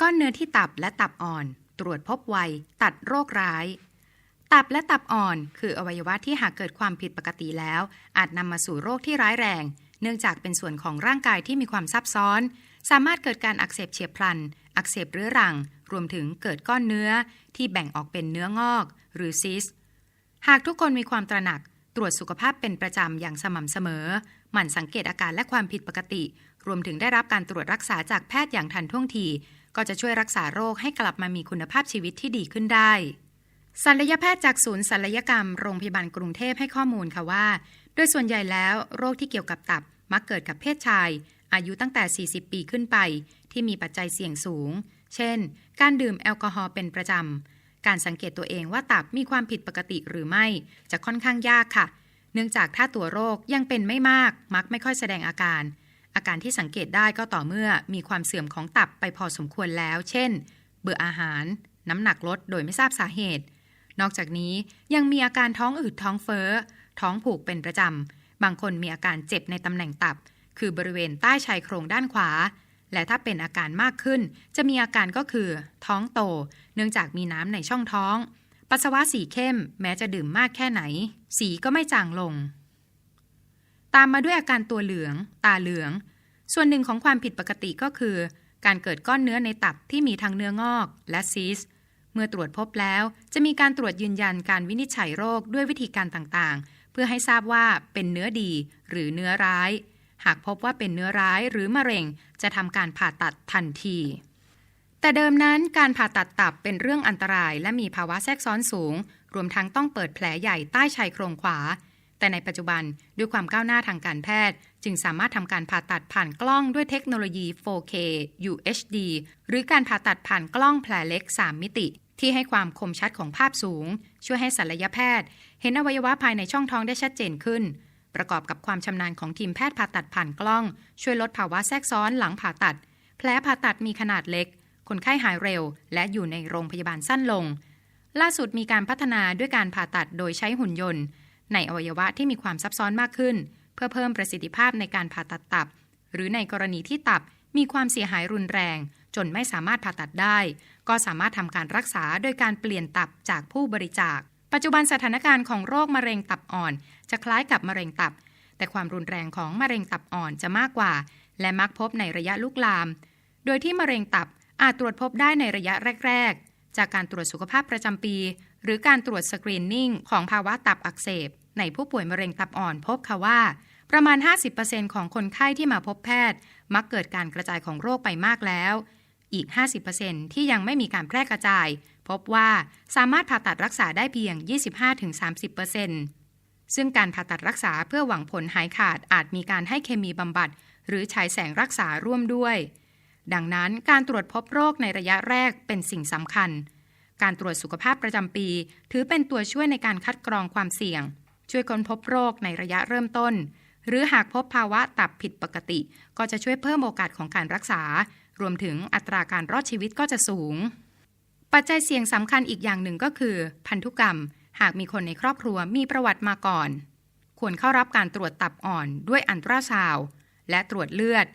ก้อนเนื้อที่ตับและตับอ่อน ตรวจพบไว ตัดโรคร้าย ตับและตับอ่อน คืออวัยวะที่หากเกิดความผิดปกติแล้ว อาจนำมาสู่โรคที่ร้ายแรง เนื่องจากเป็นส่วนของร่างกายที่มีความซับซ้อน สามารถเกิดการอักเสบเฉียบพลัน อักเสบเรื้อรัง รวมถึงเกิดก้อนเนื้อที่แบ่งออกเป็นเนื้องอก หรือซิส หากทุกคนมีความตระหนัก ตรวจสุขภาพเป็นประจำอย่างสม่ำเสมอ หมั่นสังเกตอาการและความผิดปกติ รวมถึงได้รับการตรวจรักษาจากแพทย์อย่างทันท่วงที ก็จะช่วยรักษาโรคให้กลับมามีคุณภาพชีวิตที่ดีขึ้นได้ศัลยแพทย์จากศูนย์ศัลยกรรมโรงพยาบาลกรุงเทพให้ข้อมูลค่ะว่า โดยส่วนใหญ่แล้วโรคที่เกี่ยวกับตับมักเกิดกับเพศชาย อายุตั้งแต่ 40 ปีขึ้นไป ที่มีปัจจัยเสี่ยงสูง เช่น การดื่มแอลกอฮอล์เป็นประจำ การสังเกตตัวเองว่าตับมีความผิดปกติหรือไม่ จะค่อนข้างยากค่ะ เนื่องจากถ้าตัวโรคยังเป็นไม่มาก มักไม่ค่อยแสดงอาการ อาการที่สังเกตได้ก็ต่อเมื่อมีความเสื่อมของตับไปพอสมควรแล้ว เช่น เบื่ออาหาร น้ำหนักลดโดยไม่ทราบสาเหตุ นอกจากนี้ยังมีอาการท้องอืดท้องเฟ้อ ท้องผูกเป็นประจำ บางคนมีอาการเจ็บในตำแหน่งตับ คือบริเวณใต้ชายโครงด้านขวา และถ้าเป็นอาการมากขึ้น จะมีอาการก็คือ ท้องโต เนื่องจากมีน้ำในช่องท้อง ปัสสาวะสีเข้ม แม้จะดื่มมากแค่ไหน สีก็ไม่จางลง ตามมาด้วยอาการตัวเหลือง ตาเหลือง ส่วนหนึ่งของความผิดปกติก็คือ การเกิดก้อนเนื้อในตับที่มีทั้งเนื้องอกและซีสเมื่อตรวจพบแล้วจะมีการตรวจยืนยันการวินิจฉัยโรคด้วยวิธีการต่างๆ เพื่อให้ทราบว่าเป็นเนื้อดีหรือเนื้อร้าย หากพบว่าเป็นเนื้อร้ายหรือมะเร็งจะทำการผ่าตัดทันที แต่เดิมนั้นการผ่าตัดตับเป็นเรื่องอันตรายและมีภาวะแทรกซ้อนสูง รวมทั้งต้องเปิดแผลใหญ่ใต้ชายโครงขวา แต่ในปัจจุบันด้วยความก้าวหน้าทางการแพทย์ จึงสามารถทำการผ่าตัดผ่านกล้องด้วยเทคโนโลยี 4K UHD หรือการผ่าตัดผ่านกล้องแผลเล็ก 3 มิติ ที่ให้ความคมชัดของภาพสูง ช่วยให้ศัลยแพทย์ เห็นอวัยวะภายในช่องท้องได้ชัดเจนขึ้น ประกอบกับความชำนาญของทีมแพทย์ผ่าตัดผ่านกล้อง ช่วยลดภาวะแทรกซ้อนหลังผ่าตัด แผลผ่าตัดมีขนาดเล็ก คนไข้หายเร็ว และอยู่ในโรงพยาบาลสั้นลง ล่าสุดมีการพัฒนาด้วยการผ่าตัดโดยใช้หุ่นยนต์ ในอวัยวะที่มีความซับซ้อนมากขึ้น เพื่อเพิ่มประสิทธิภาพในการผ่าตัดตับ หรือในกรณีที่ตับมีความเสียหายรุนแรง จนไม่สามารถผ่าตัดได้ ก็สามารถทำการรักษาโดยการเปลี่ยนตับจากผู้บริจาค ปัจจุบันสถานการณ์ของโรคมะเร็งตับอ่อน จะคล้ายกับมะเร็งตับ แต่ความรุนแรงของมะเร็งตับอ่อนจะมากกว่า และมักพบในระยะลุกลาม โดยที่มะเร็งตับอาจตรวจพบได้ในระยะแรก ๆ จากการตรวจสุขภาพประจำปี หรือการตรวจสกรีนนิ่งของภาวะตับอักเสบ ในผู้ป่วยมะเร็งตับอ่อนพบค่ะว่า ประมาณ 50%ของคนไข้ที่มาพบแพทย์ มักเกิดการกระจายของโรคไปมากแล้ว อีก 50%ที่ยังไม่มีการแพร่กระจาย พบว่าสามารถผ่าตัดรักษาได้เพียง 25-30%ซึ่งการผ่าตัดรักษาเพื่อหวังผลหายขาดอาจมีการให้เคมีบำบัด หรือฉายแสงรักษาร่วมด้วย ดังนั้นการตรวจพบโรคในระยะแรกเป็นสิ่งสำคัญ การตรวจสุขภาพประจำปี ถือเป็นตัวช่วยในการคัดกรองความเสี่ยง ช่วยค้นพบโรคในระยะเริ่มต้น หรือหากพบภาวะตับผิดปกติ ก็จะช่วยเพิ่มโอกาสของการรักษา รวมถึงอัตราการรอดชีวิตก็จะสูง ปัจจัยเสี่ยงสำคัญอีกอย่างหนึ่งก็คือ พันธุกรรม หากมีคนในครอบครัวมีประวัติมาก่อน ควรเข้ารับการตรวจตับอ่อนด้วยอันตราซาวและตรวจเลือด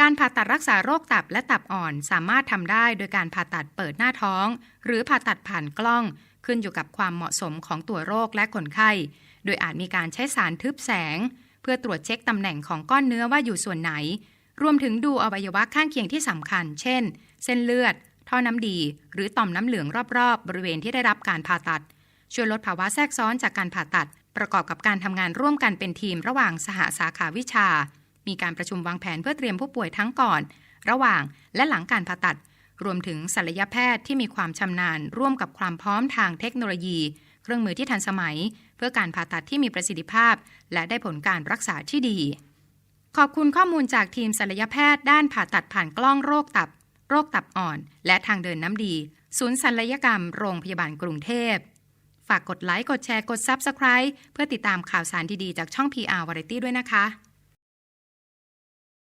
การผ่าตัดรักษาโรคตับและตับอ่อนสามารถทำได้โดยการผ่าตัดเปิดหน้าท้อง หรือผ่าตัดผ่านกล้อง ขึ้นอยู่กับความเหมาะสมของตัวโรคและคนไข้ โดยอาจมีการใช้สารทึบแสง เพื่อตรวจเช็คตำแหน่งของก้อนเนื้อว่าอยู่ส่วนไหน รวมถึงดูอวัยวะข้างเคียงที่สำคัญ เช่น เส้นเลือด ท่อน้ำดี หรือต่อมน้ำเหลืองรอบๆ บริเวณที่ได้รับการผ่าตัด ช่วยลดภาวะแทรกซ้อนจากการผ่าตัด ประกอบกับการทำงานร่วมกันเป็นทีมระหว่างสหสาขาวิชา มีการประชุมวางแผนเพื่อเตรียมผู้ป่วยทั้งก่อน ระหว่างและหลังการผ่าตัด รวมถึงศัลยแพทย์ที่มีความชำนาญ ร่วมกับความพร้อมทางเทคโนโลยี เครื่องมือที่ทันสมัย เพื่อการผ่าตัดที่มีประสิทธิภาพ และได้ผลการรักษาที่ดี ขอบคุณข้อมูลจากทีมศัลยแพทย์ด้านผ่าตัดผ่านกล้องโรคตับ โรคตับอ่อน และทางเดินน้ำดี ศูนย์ศัลยกรรม โรงพยาบาลกรุงเทพฝากกดไลค์ กดแชร์ กด Subscribe เพื่อติดตามข่าวสารดี ๆ จากช่อง PR Variety ด้วยนะคะ